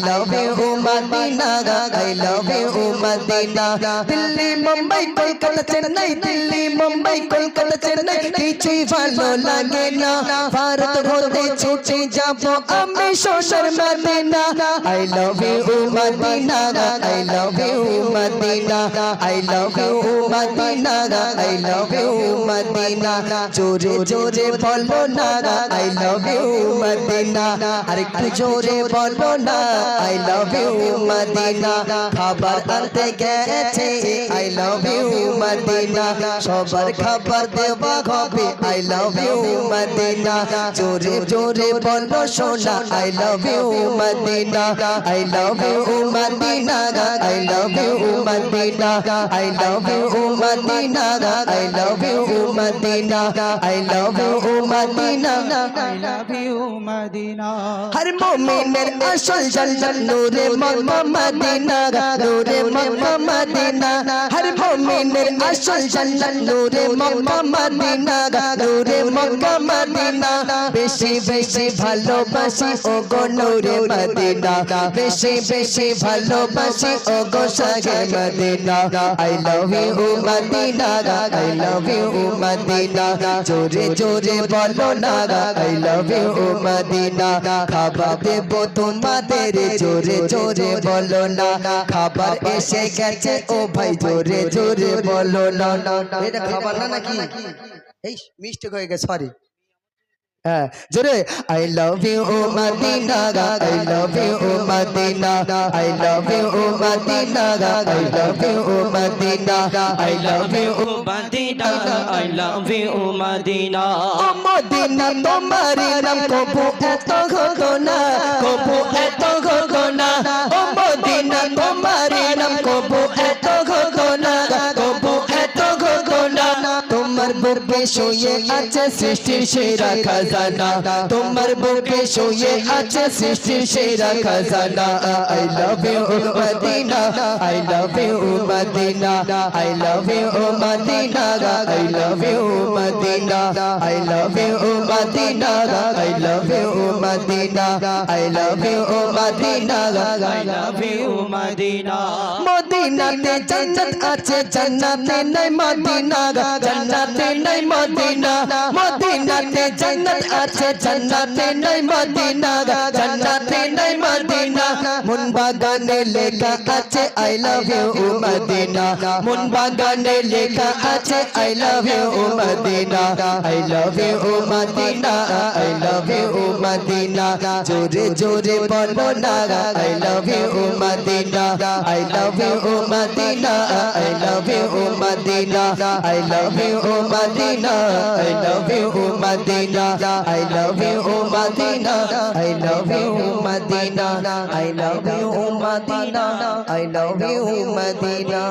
love you Medina I love you Medina Delhi Mumbai Kolkata Chennai Delhi Mumbai Kolkata Chennai কিছুই ভালো লাগে না ভারত হতে ছুটে যাব আমি সোনার Medina I love you Medina I love you Medina I love you Medina I love you Medina জোরে জোরে বলো না I love you মদিনা আরেকটু জোরে বলো না I love ইউ মদিনা খাবার আনতে গেছে আই লাভ ইউ মদিনা সবার খাবার দেওয়া হবে আই লাভ ইউ মদিনা জোরে জোরে বলো সোনা I love you Madina I love you Madina I love you Madina I love you Madina I love you Madina I love you Madina I love you Madina হর মুমিনের আসল জান্নাত নূরে Medina Mecca Medina, নূরে Mecca Medina, হর মোমিনের আসল জান্নাত, নূরে মক্কা মদিনা, নূরে মক্কা মদিনা, বেশি বেশি ভালোবাসি ও গো নূরে মদিনা, বেশি বেশি ভালোবাসি ও গো সাগে Medina I love you Medina I love you Medina, জোরে জোরে বলো না আই লাভ ইউ মদিনা, খাবার দেব তোমাদের, জোরে জোরে বলো না, খাবার এসে গেছে। ও ভাই, জোরে জোরে বলো না। এটা খাবার না নাকি? এই মিস্টেক হয়ে গেছে সরি হ্যাঁ জোরে আই লাভ ইউ ও মদিনা আই লাভ ইউ ও মদিনা আই লাভ ইউ ও Medina I love you O Medina I love you Medina, I love you Medina. O Medina, তোমার নাম কবু এত ঘটনা কবু এত তোমার বুকে শুয়ে আছে সৃষ্টির সেরা খাজানা। তোমার বুকে শুয়ে আছে সৃষ্টির সেরা খাজানা। I love you Medina I love you Medina I love you Medina I love you Medina I love you Medina I love you Medina I love you Medina I love you Medina মদিনাতে জান্নাত আছে, জান্নাতে নাই Medina জান্নাতে নাই Medina. মদিনাতে জান্নাত আছে, জান্নাতে নাই মদিনা জান্নাতে নাই মদিনা। মন বাগানে লেখা আছে আই লাভ ইউ মদিনা। মন বাগানে লেখা আছে I love you Medina. I love you Medina. I love you Medina. জোরে জোরে বলো না I love you Medina. I love you Medina. I love you Medina. I love you Medina. I love you Medina. I love you Medina. I love you Medina. I love you Medina. I love you Medina.